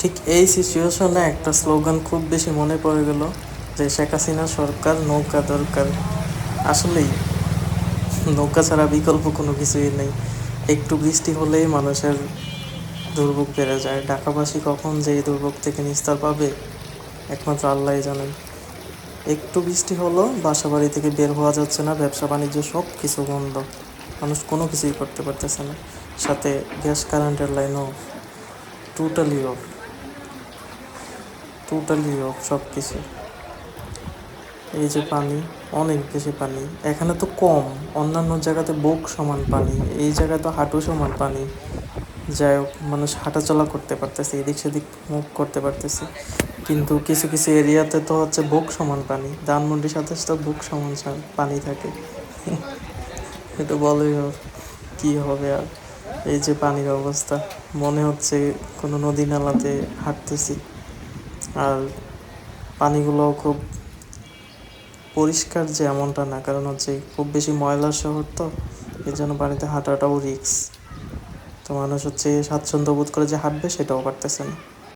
ঠিক এই সিচুয়েশনে একটা স্লোগান খুব বেশি মনে পড়ে গেল যে শেখ হাসিনা সরকার নৌকা দরকার। আসলেই, নৌকা ছাড়া বিকল্প কোনো কিছুই নেই। একটু বৃষ্টি হলেই মানুষের দুর্ভোগ বেড়ে যায়। ঢাকাবাসী কখন যে এই দুর্ভোগ থেকে নিস্তার পাবে, একমাত্র আল্লাহই জানেন। একটু বৃষ্টি হলো বাসা বাড়ি থেকে বের হওয়া যাচ্ছে না, ব্যবসা, বাণিজ্য সব কিছু বন্ধ। মানুষ কোনো কিছুই করতে পারতেছে না। সাথে গ্যাস কারেন্টের লাইনও টোটালি অফ টোটালি অফ সব কিছু। এই যে পানি, অনেক বেশি পানি। এখানে তো কম, অন্যান্য জায়গাতে বুক সমান পানি, এই জায়গায় তো হাঁটু সমান পানি। যাই হোক, মানুষ হাঁটাচলা করতে পারতেছে, এদিক সেদিক মুভ করতে পারতেছে। কিন্তু কিছু কিছু এরিয়াতে তো হচ্ছে বুক সমান পানি, ধানমন্ডির সাথে তো বুক সমান পানি থাকে। এটা বলেই কী হবে আর? এই যে পানির অবস্থা, মনে হচ্ছে কোনো নদী নালাতে হাঁটতেছি। আর পানিগুলো খুব পরিষ্কার যে এমনটা না, কারণ হচ্ছে খুব বেশি ময়লার শহর তো এর জন্য পানিতে হাঁটাটাও রিক্স তো মানুষ হচ্ছে স্বাচ্ছন্দ্য বোধ করে যে হাঁটবে সেটাও পারতেছে না।